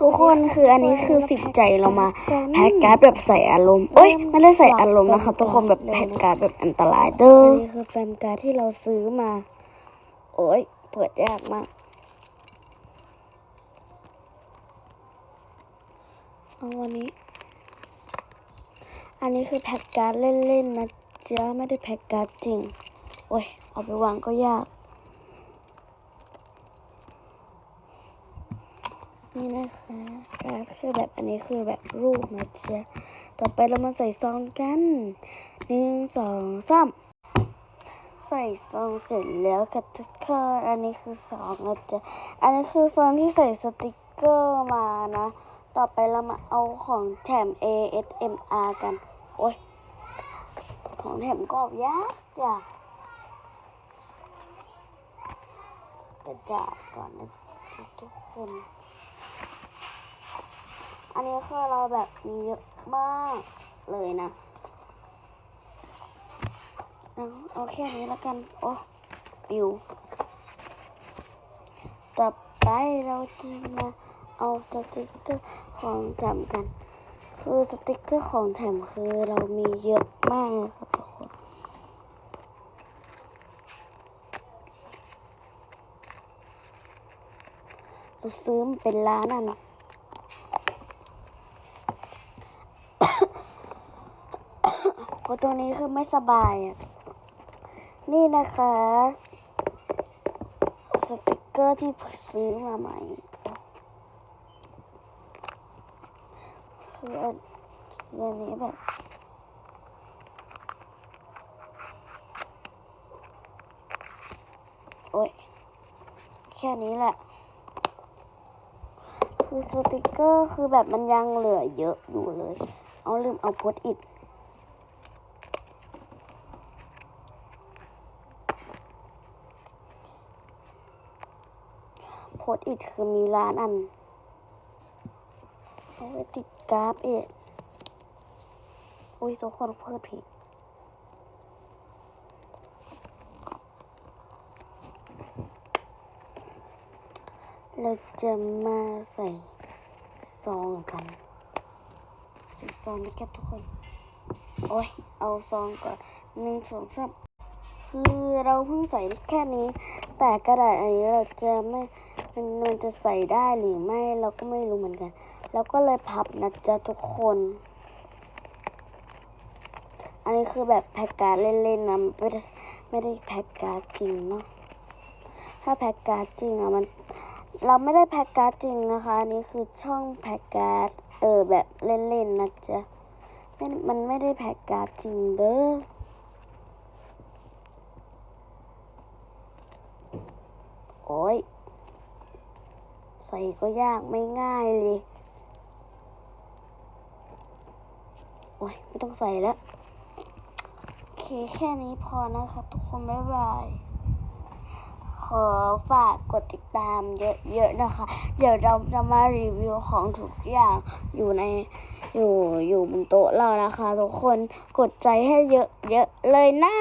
ทุกคนคืออันนี้คือสิบใจเรามาแพ็กการ์ดแบบใส่อารมณ์เอ้ยไม่ได้ใส่อารมณ์นะคะทุกคนแบบแพ็กการ์ดแบบอันตรายเด้ออันนี้คือแฟมการ์ดที่เราซื้อมา โอ้ยเปิดยากมากเอาวันนี้ อันนี้คือแพ็กการ์ดเล่นๆนะจ๊ะไม่ได้แพ็กการ์ดจริง โอ้ยเอาไปวางก็ยาก นี่นะคะการคือแบบอันนี้คือแบบรูปนะเจ๊ต่อไปเรามาใส่ซองกันหนึ่งสองสามใส่ซองเสร็จแล้วค่ะทุกคนอันนี้คือซองนะจ๊ะอันนี้คือซองที่ใส่สติกเกอร์มานะ ต่อไปเรามาเอาของแถม ASMR กัน โอ้ย ของแถมก็ยากยากกระดาษก่อนนะทุกคน อันนี้คือเราแบบมีเยอะมากเลยนะเอาเอาแค่นี้แล้วกัน โอ้ปิว ต่อไปเราจะมาเอาสติกเกอร์ของแถมกัน คือสติกเกอร์ของแถมคือเรามีเยอะมากเลยครับทุกคนเราซื้อมาเป็นล้านอะนะ พราะตรงนี้คือไม่สบายอะ นี่นะคะ สติกเกอร์ที่ซื้อมาใหม่คืออันนี้แบบโอ้ย แค่นี้แหละ คือสติกเกอร์คือแบบมันยังเหลือเยอะอยู่เลย เอาลืมเอาโพสอิด โพสอิดคือมีร้านอันเอาไว้ติดกราฟเอ็ดอุ้ยทุกคนเพิ่มผิดเราจะมาใส่ซองกันใส่ซองนะแกทุกคน โอ้ย เอาซองก่อนหนึ่งสองสามคือเราเพิ่งใส่แค่นี้ แต่กระดาษอันนี้เราจะไม่ มันมันจะใส่ได้หรือไม่เราก็ไม่รู้เหมือนกันเราก็เลยพับนะจ๊ะทุกคน อันนี้คือแบบแพ็กการ์ดเล่นๆนะไม่ได้ไม่ได้แพ็กการ์ดจริงเนาะถ้าแพ็กการ์ดจริงอะมัน เราไม่ได้แพ็กการ์ดจริงนะคะอันนี้คือช่องแพ็กการ์ดเออแบบเล่นๆนะจ๊ะไม่มันไม่ได้แพ็กการ์ดจริงเด้อโอ้ย ใส่ก็ยากไม่ง่ายเลย โอ้ย ไม่ต้องใส่แล้ว โอเค แค่นี้พอนะครับ ทุกคน บ๊ายบาย ขอฝากกดติดตามเยอะๆนะคะ เดี๋ยวเราจะมารีวิวของทุกอย่างอยู่ในอยู่อยู่บนโต๊ะเรานะคะ ทุกคน กดใจให้เยอะๆเลยนะ